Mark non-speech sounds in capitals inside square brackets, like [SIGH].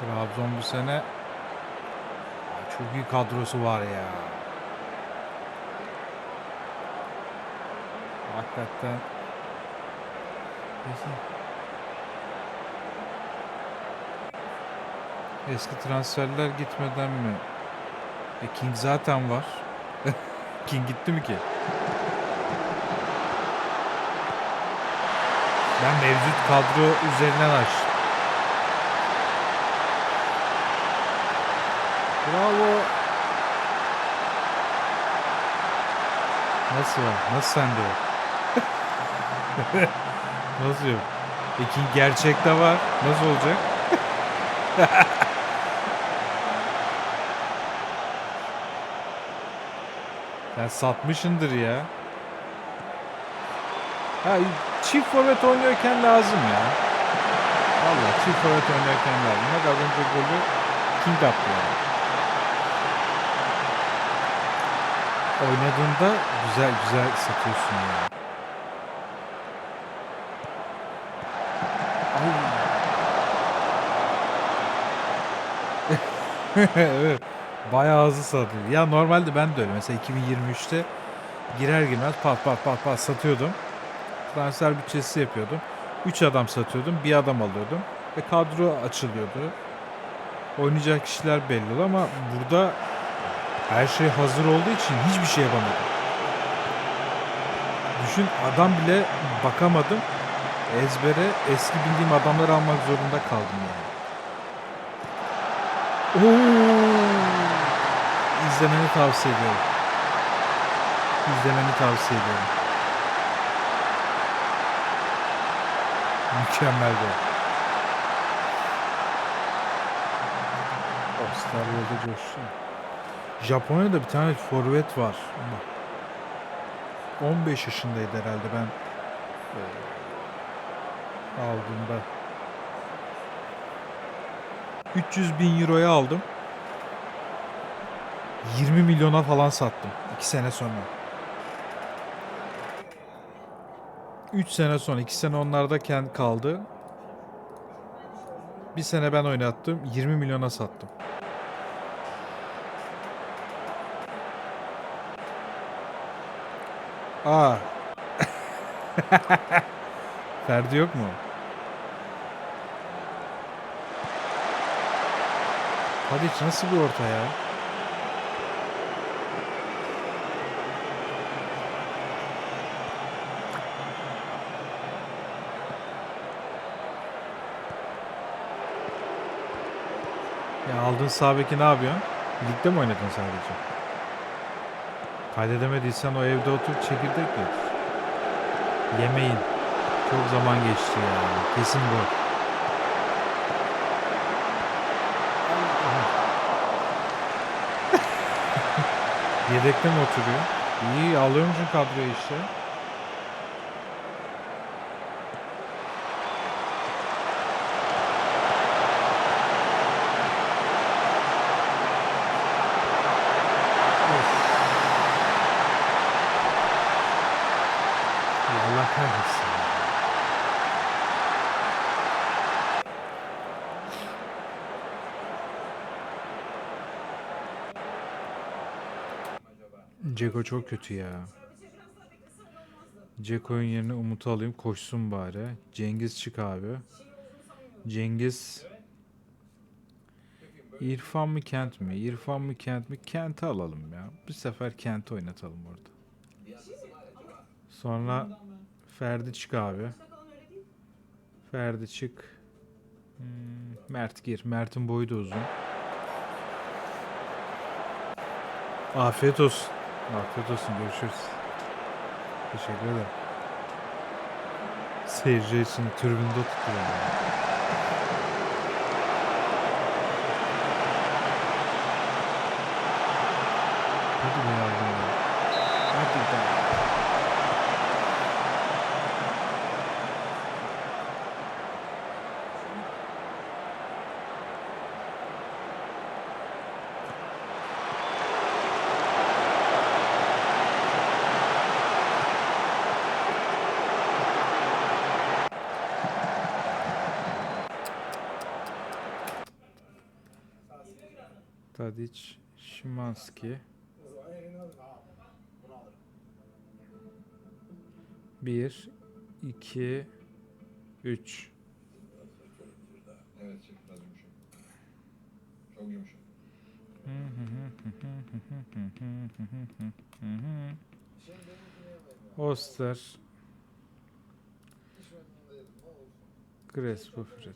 Trabzon bu sene çok iyi kadrosu var ya. Hakikaten. Eski transferler gitmeden mi? E King zaten var. [LAUGHS] King gitti mi ki? Ben mevcut kadro üzerinden açtım. Bravo. Nasıl var? Nasıl sende? [LAUGHS] Nasıl yok? King gerçekte var. Nasıl olacak? [LAUGHS] Sen satmışındır ya. Ha, çift forvet oynuyorken lazım ya. Vallahi çift forvet oynuyorken lazım. Bak az önce golü King attı yani. Oynadığında güzel güzel satıyorsun ya. Ay. [LAUGHS] evet. Bayağı hızlı satıyor. Ya normalde ben de öyle. Mesela 2023'te girer girmez pat pat pat pat satıyordum. Transfer bütçesi yapıyordum. 3 adam satıyordum. Bir adam alıyordum. Ve kadro açılıyordu. Oynayacak kişiler belli ama burada her şey hazır olduğu için hiçbir şey yapamadım. Düşün adam bile bakamadım. Ezbere eski bildiğim adamları almak zorunda kaldım yani. Oo! İzlemeni tavsiye ediyorum. İzlemeni tavsiye ediyorum. Mükemmel gol. Avustralya'da coştu. Japonya'da bir tane forvet var. Bak. 15 yaşındaydı herhalde ben e, aldığımda. 300 bin euroya aldım. 20 milyona falan sattım. 2 sene sonra. 3 sene sonra 2 sene onlarda kend kaldı. Bir sene ben oynattım. 20 milyona sattım. Aa. [LAUGHS] Ferdi yok mu? Tadiç nasıl bir orta ya? Ya aldığın sağ beki ne yapıyorsun? Ligde mi oynadın sadece? Kaydedemediysen o evde otur çekirdek götür. Yemeyin. Çok zaman geçti ya. Kesin bu. [LAUGHS] Yedekte mi oturuyor? İyi alıyormuşsun kadroyu işte. Kahretsin. Ceko çok kötü ya. Ceko'nun yerine Umut'u alayım koşsun bari. Cengiz çık abi. Cengiz İrfan mı Kent mi? İrfan mı Kent mi? Kent'i alalım ya. Bu sefer Kent'i oynatalım orada. Sonra Ferdi çık abi. Ferdi çık. Hmm, Mert gir. Mert'in boyu da uzun. Afiyet olsun. Afiyet olsun. Görüşürüz. Teşekkür ederim. Seyirci için tribünde tutuyor. Hadi Tadic, Şimanski. Bir, iki, üç. Evet, biraz yumuşak. Çok yumuşak. Oster, Crespo, Fred.